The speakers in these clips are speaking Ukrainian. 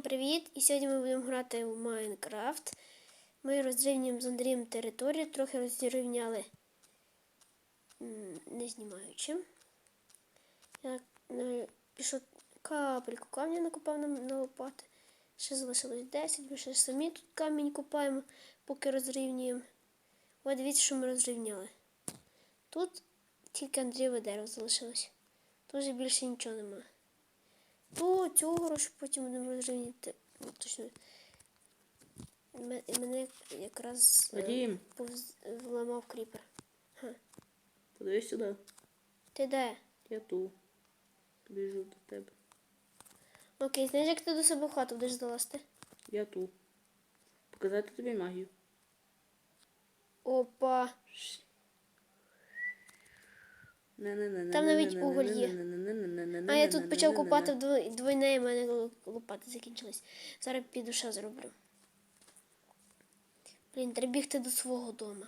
Всім привіт! І сьогодні ми будемо грати в Майнкрафт. Ми розрівнюємо з Андрієм територію, трохи розрівняли не знімаючи. Я пішов ну, капельку камня накопав на лопати. Ще залишилось 10, ми ще самі тут камінь купаємо, поки розрівнюємо. От дивіться, що ми розрівняли. Тут тільки Андрієве дерево залишилось. Тут вже більше нічого немає то цього гроші потім будемо розрівняти. Ну, точно. Мене якраз е, вламав кріпер. Ха. Подивись сюди. Ти де? Я ту. Біжу до тебе. Окей, знаєш, як ти до себе хату будеш залазити? Я ту. Показати тобі магію. Опа. Шш. Там навіть уголь є. А я тут почав купати двойне, і в мене лопати закінчилась. Зараз піду ще зроблю. Блін, треба бігти до свого дома.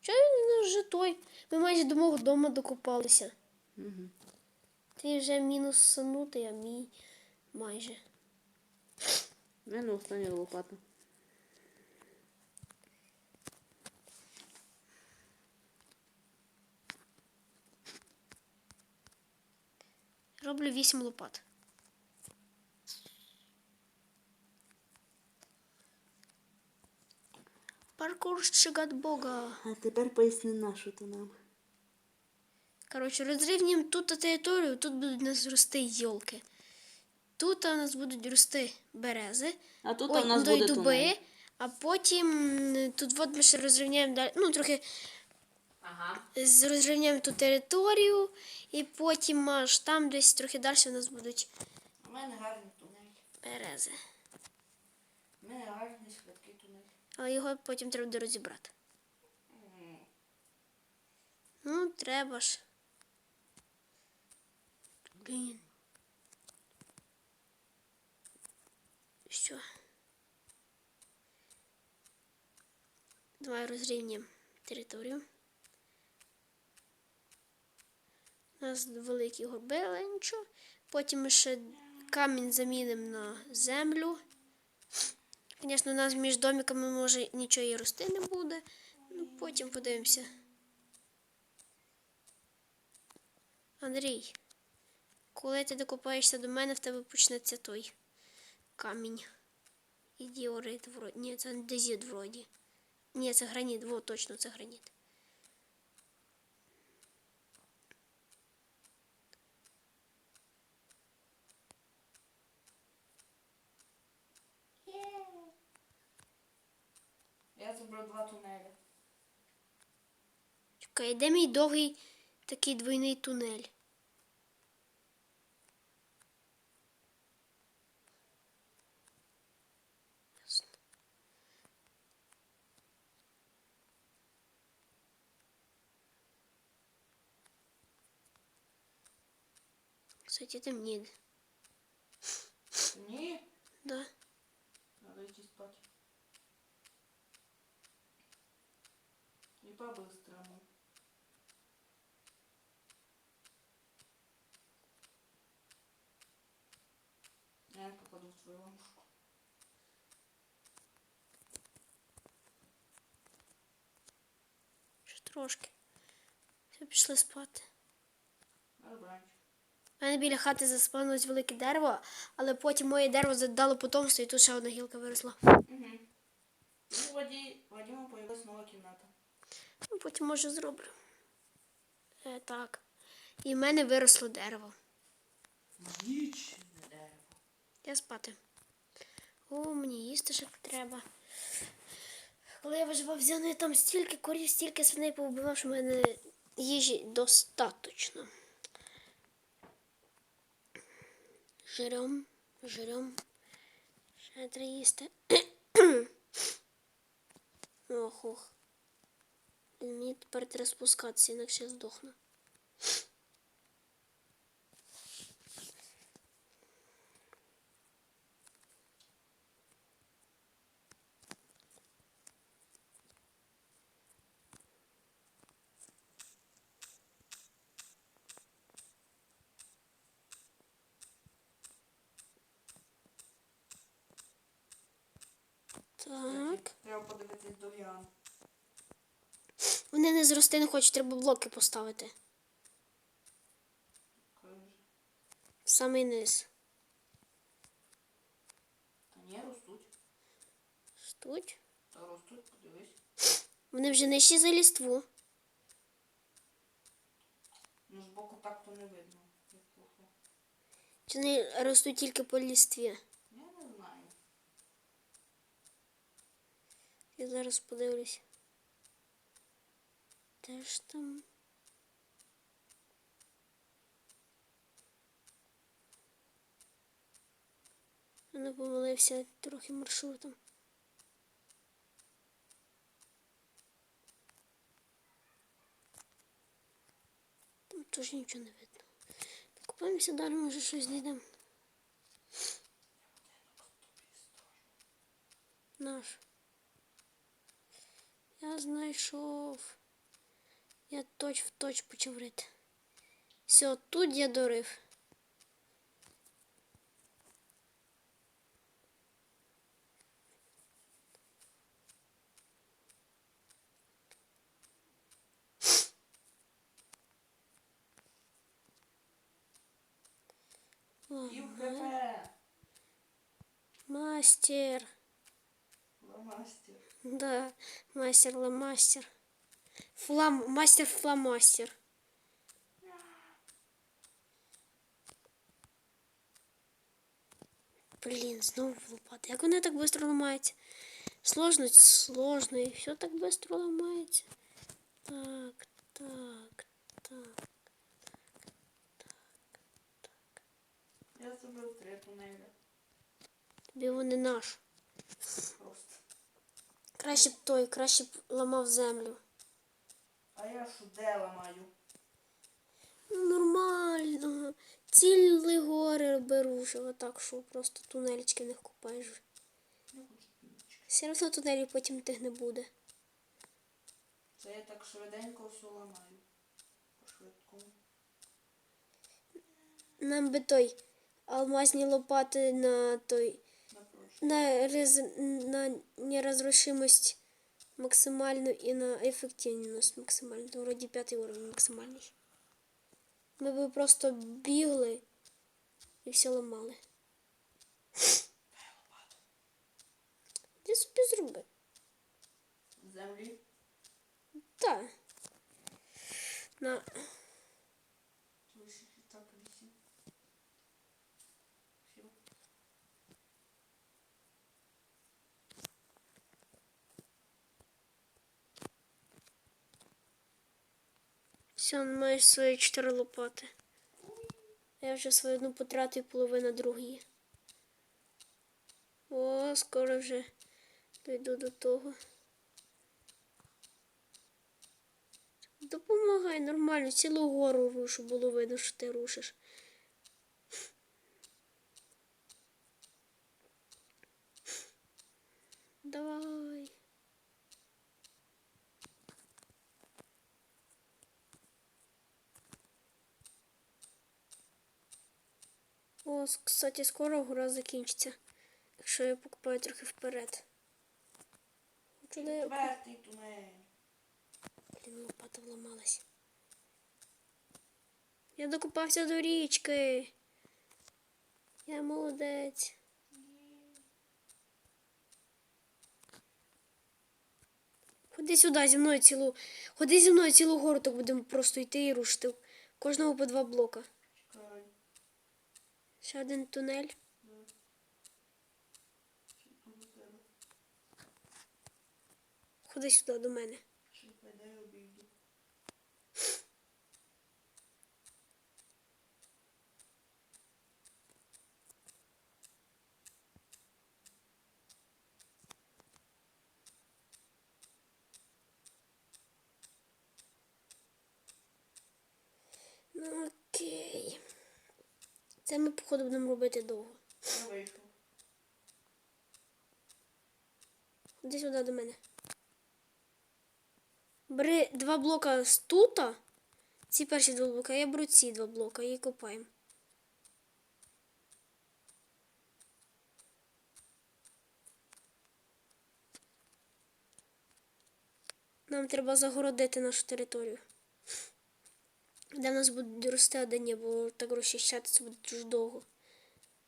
Що він вже той? Ми майже до мого дому докопалися. Угу. Ти вже мінус санутий, а мій майже. У мене остання лопата. Роблю вісім лопат. Паркурщик от Бога. А тепер поясни нашу то нам. Коротше, розрівнюємо тут територію, тут будуть у нас рости йолки. Тут у нас будуть рости берези. А тут Ой, у нас ну, буде дуби, тунель. а потім тут от ми ще розрівняємо далі. Ну, трохи Ага. з- розрівняємо ту територію, і потім аж там десь трохи далі у нас будуть У мене гарний тунель. берези. У мене гарний швидкий тунель. Але його потім треба буде розібрати. Ну, треба ж. Блін. Що? Давай розрівнюємо територію. У нас великі горби, нічого. Потім ми ще камінь замінимо на землю. Звісно, у нас між домиками може нічого і рости не буде. Ну, потім подивимося. Андрій, коли ти докопаєшся до мене, в тебе почнеться той камінь. І діорит вроді. Ні, це не дезід вроді. Ні, це граніт, во точно це граніт. Я зробив два тунелі. Чекай, де мій довгий такий двойний тунель? Кстати, темніє. Ні. Да. Надо йти спати. І по-быстрому. Ловушку. Ще трошки. Все, пішли спати. У мене біля хати заспавнилось велике дерево, але потім моє дерево задало потомство і тут ще одна гілка виросла. Угу. Ну, Ваді, Вадиму появилась нова кімната. Ну, потім може зроблю. Е, так. І в мене виросло дерево. Магічне дерево. Я спати. О, мені їсти ще треба. Коли я виживав зоні, там стільки корів, стільки свиней повбивав, що в мене їжі достаточно. Жирем, жирем. Ще треба їсти. Ох, ох. Мені тепер треба спускатися, інакше я здохну. Так. Треба подивитись до Віан. Вони не зрости не хочуть, треба блоки поставити. В самий низ. Та ні, ростуть. Ростуть. Та ростуть, подивись. Вони вже нижчі за ліству. Ну, збоку так то не видно. Чи вони ростуть тільки по лістві? Я не знаю. Я зараз подивлюсь. Де ж там? Не помилився трохи маршрутом. Там теж нічого не видно. Купаємося далі, може щось знайдемо. Наш. Я знайшов. Я точ в точ почав рити. Все, тут я дорив. КП. Мастер. Ламастер. Да, мастер ламастер. Флам, мастер фламастер. Блін, знову лопата. Як вони так швидко ламаються? Сложно, сложно, і все так швидко ламається. Так, так, так. Я зробив три тунелі. Тобі вони наш. Просто. Краще б той, краще б ламав землю. А я що де ламаю? Ну, Нормально. Цілі гори беру, що отак, що просто тунельчики не купаєш. Все одно тунелів потім тих не буде. Це я так швиденько все ламаю. По швидкому. Нам би той алмазні лопати на той. на, рез, на нерозрушимость максимальну і на ефективність максимальну. То вроді п'ятий уровень максимальний. Ми би просто бігли і все ламали. Ти собі зроби. З землі. Так. На. Все, маєш свої чотири лопати. Я вже свою одну потратив, половина другої. О, скоро вже дойду до того. Допомагай нормально, цілу гору рушу, було видно, що ти рушиш. Давай. О, кстати, скоро гора закінчиться. Якщо я покупаю трохи вперед. Четвертий тунель. Блін, лопата вламалась. Я докопався до річки. Я молодець. Ходи сюди зі мною цілу. Ходи зі мною цілу гору, так будемо просто йти і рушити. Кожного по два блока. Ще один тунель. Ходи сюди до мене. походу будемо робити довго. Я вийшов. Сюди до мене. Бери два блока з тута. Ці перші два блока. Я беру ці два блока і копаємо. Нам треба загородити нашу територію. Де в нас буде рости, а де ні, бо так розчищати це буде дуже довго.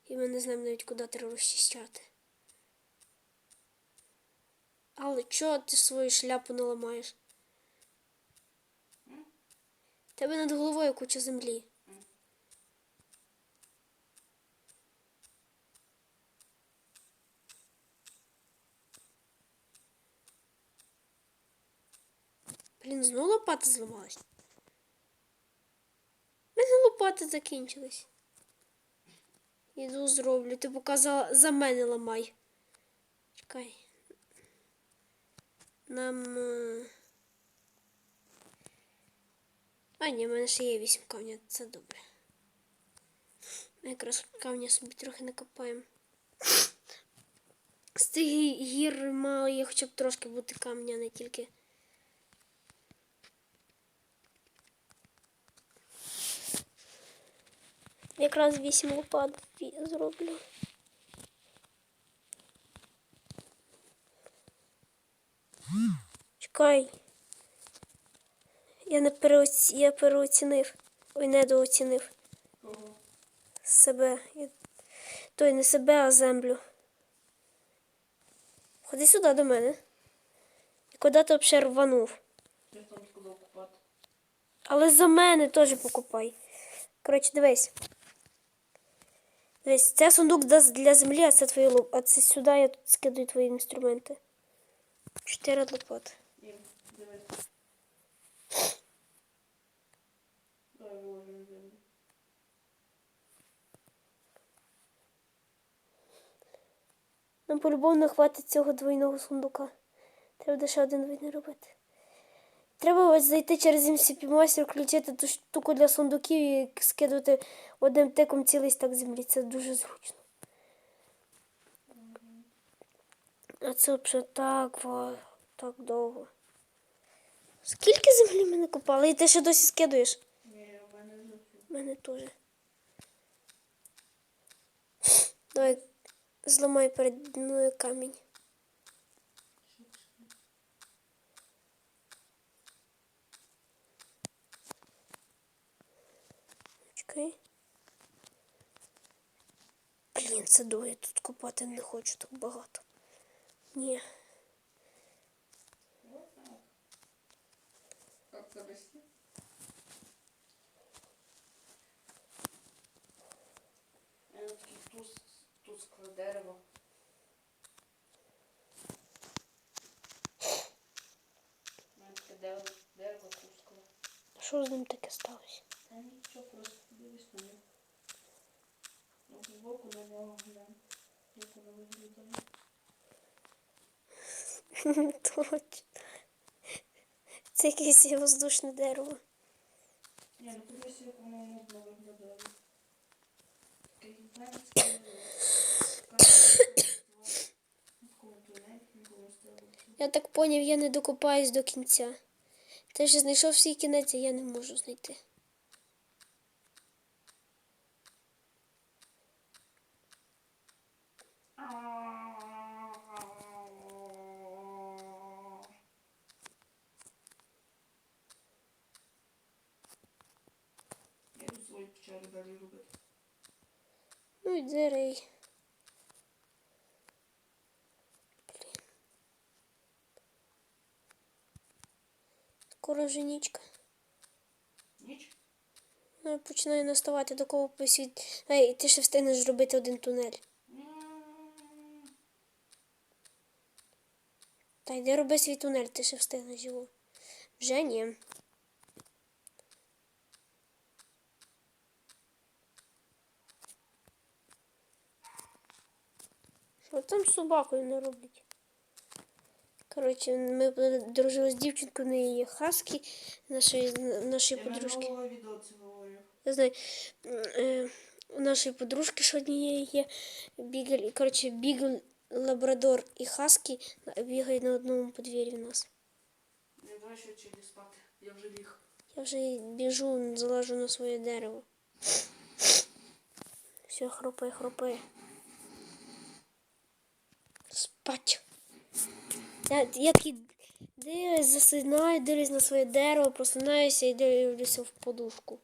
І ми не знаємо навіть, куди треба розчищати. Але чого ти свою шляпу не ламаєш? Тебе над головою куча землі. Блін, знову лопата зламалась. Мене лопати закінчились. Іду зроблю. Ти показала за мене ламай. Чекай. Нам. е, А, ні, в мене ще є вісім камня, це добре. Ми якраз камня собі трохи накопаємо. З цих гі- гір має хоча б трошки бути камня, не тільки. Якраз вісім лопат зроблю. Чекай. Я не переоці... я переоцінив. Ой, недооцінив себе. Я... Той не себе, а землю. Ходи сюди до мене. І куди ти взагалі рванув? Я там сказав купати. Але за мене теж покупай. Коротше, дивись. Дивись, це сундук для- землі, а це твої лоп. А це сюди я тут скидаю твої інструменти. Чотири лопати. Нам по-любому не хватить цього двойного сундука. Треба ще один двійний робити. Треба ось зайти через MCP Master, включити ту штуку для сундуків і скидувати одним тиком цілий стак землі. Це дуже зручно. А це взагалі так, ва, так довго. Скільки землі ми не купали? І ти ще досі скидуєш? Ні, в мене вже. У мене теж. Давай зламай перед мною камінь. Чекай. Блін, це довго, я тут копати не хочу так багато. Ні. Тускле дерево, дерево тускле. Що з ним таке сталося? Та нічого, просто подивись на нього. Ну, збоку на нього глянь. Як воно виглядає. Точно. Це якесь воздушне дерево. Ні, ну подивись, як воно нудно виглядає. Таке гігантське. Я так поняв, я не докопаюсь до кінця. Ти вже знайшов свій кінець, а я не можу знайти. Я йду свої печери далі робити. Ну йди рей. Блін. Скоро вже нічка. Ніч? Ну, починає наставати до кого посвіт. Ей, ти ще встигнеш зробити один тунель. Та йди роби свій тунель, ти ще встигнеш його. Вже ні. Там з собакою не роблять? Коротше, ми дружили з дівчинкою, неї є хаски нашої, нашої Я подружки. Я знаю, е, у нашої подружки ще однієї є бігель, коротше, бігель, лабрадор і хаски бігають на одному подвір'ї в нас. Я давай ще чи спати. Я вже ліг. Я вже біжу, залажу на своє дерево. Все, хропи, хропи. Я, як і Дивлюсь, засинаю, дивлюсь на своє дерево, просинаюся і дивлюся в подушку.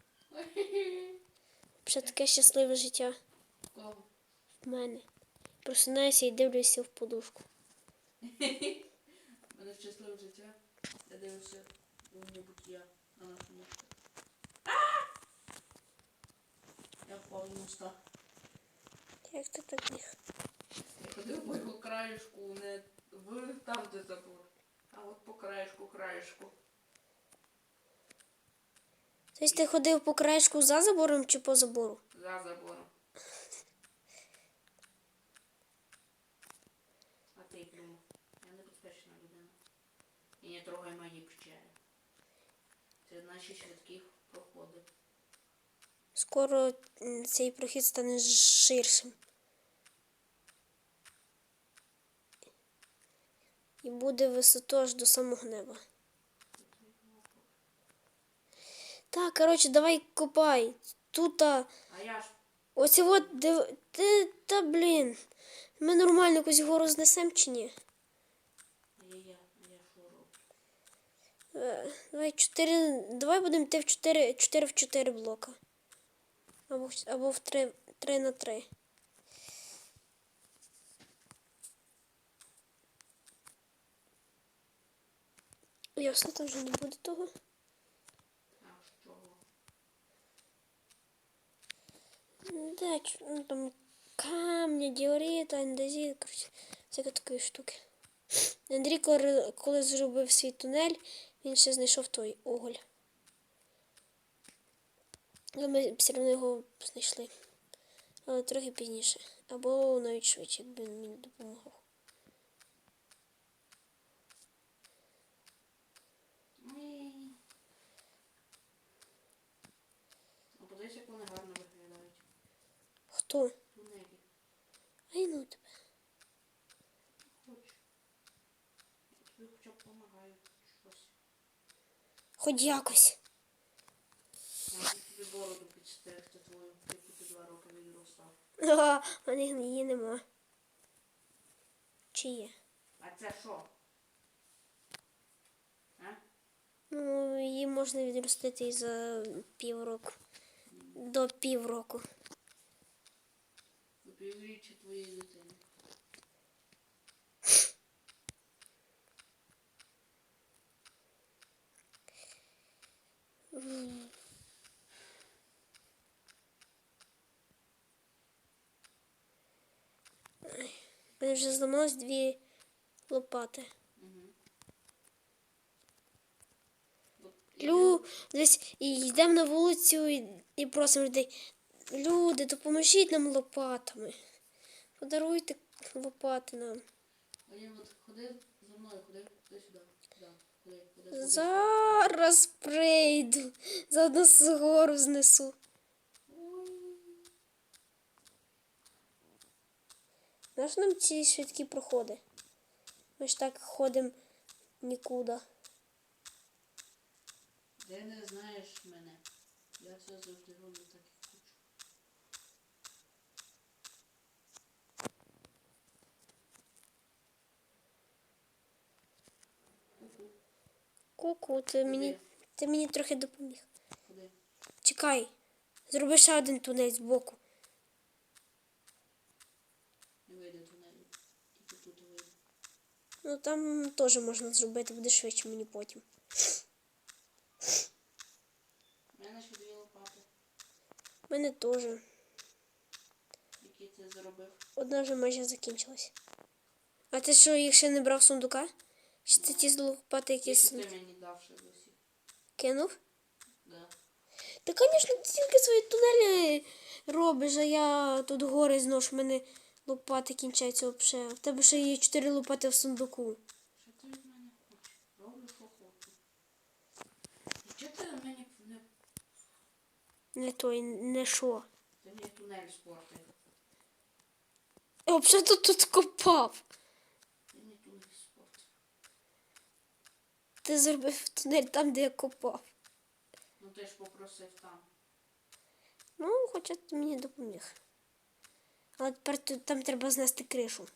Ще таке щасливе життя в мене. Просинаюся і дивлюся в подушку. У мене щасливе життя. Я дивлюся у небуття на нашому. Я впав з моста. Як ти так міг? Ходив по його краєшку, не в там, де забор. А от по краєшку, краєшку. Тобто ти ходив по краєшку за забором чи по забору? За забором. А ти думав? Я небезпечна людина. І не трогай мої печери. Це наші швидкі проходи. Скоро цей прохід стане ширшим. І буде висоту аж до самого неба. Так, коротше, давай копай. Тут а, я ж ось от див... Ти, та блін. Ми нормально якусь гору знесем чи ні? я, я, я? Е, Давай 4. Давай будемо йти в 4, 4 в 4 блока. Або, в- або в 3, 3 на 3. Ясно, там вже не буде того. А? Да, ну, там камня, діоріта, андезіт, коротше, всякі такі штуки. Андрій, коли, коли зробив свій тунель, він ще знайшов той уголь. Але ми все одно його знайшли. Але трохи пізніше. Або навіть швидше, якби він мені допомагав. Ой. А подивись, як вони гарно виглядають. Хто? Тунелі. Ай ну тебе. Хочу. Я хоча б допомагаю щось. Хоч якось. Можу тобі бороду підстерегти твою, яку ти два роки відростав. А, а них її нема. Чи є? А це що? А? Ну, її можна відростити і за півроку. До півроку. Півріччя твоєї дитини. У мене вже зламалось дві лопати. Угу. Лю, десь і йдемо на вулицю і, і просимо людей. Люди, допоможіть нам лопатами. Подаруйте лопати нам. А я от ходи за мною, ходи, ходи сюди. Сюди. Ходи, ходи, ходи. Зараз прийду. Заодно з гору знесу. Знаєш нам ці швидкі проходи? Ми ж так ходимо нікуди. Ти не знаєш мене. Я все завжди роблю так, Ку-ку, ти мені, ти мені трохи допоміг. Ходи. Чекай, зроби ще один тунель збоку. Не вийде тунелю. Тільки тут вийде. Ну там теж можна зробити, буде швидше мені потім. У мене ще дві лопати. У мене теж. Які ти заробив. Одна вже майже закінчилась. А ти що, їх ще не брав сундука? Чи ти ті лопати якісь ти мені дав ще досі. кинув? Да. Та, звісно, ти тільки свої тунелі робиш, а я тут гори зношу, в мене лопати кінчаються взагалі. В тебе ще є чотири лопати в сундуку. Що ти від мене хочеш? Роблю, що хочу. Чого ти мені не... Не той, не що. Ти мені тунель спортив. Я взагалі тут, тут копав. ти зробив тунель там, де я копав. Ну ти ж попросив там. Ну, хоча ти мені допоміг. Але тепер тут там треба знести кришу.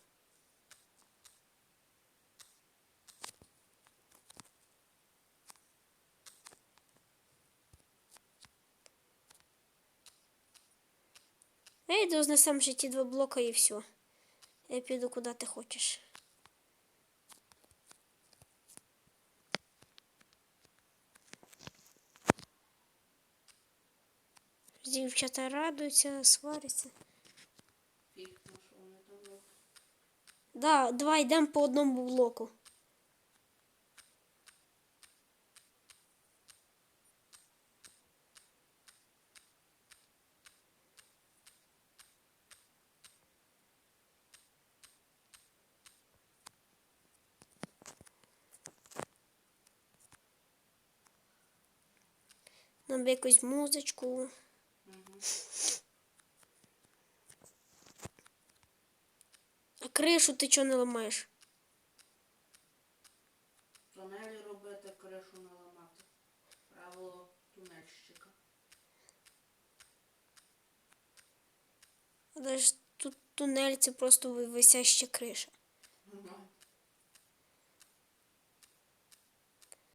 Я йду знесем ще ті два блока і все. Я піду куди ти хочеш. Дівчата радуються, сваряться. Да, давай йдемо по одному блоку. Нам якусь музичку. Угу. А кришу ти чого не ламаєш? Тунелі робити, кришу не ламати. Правило тунельщика. Але ж тут тунель це просто ви- висяща криша.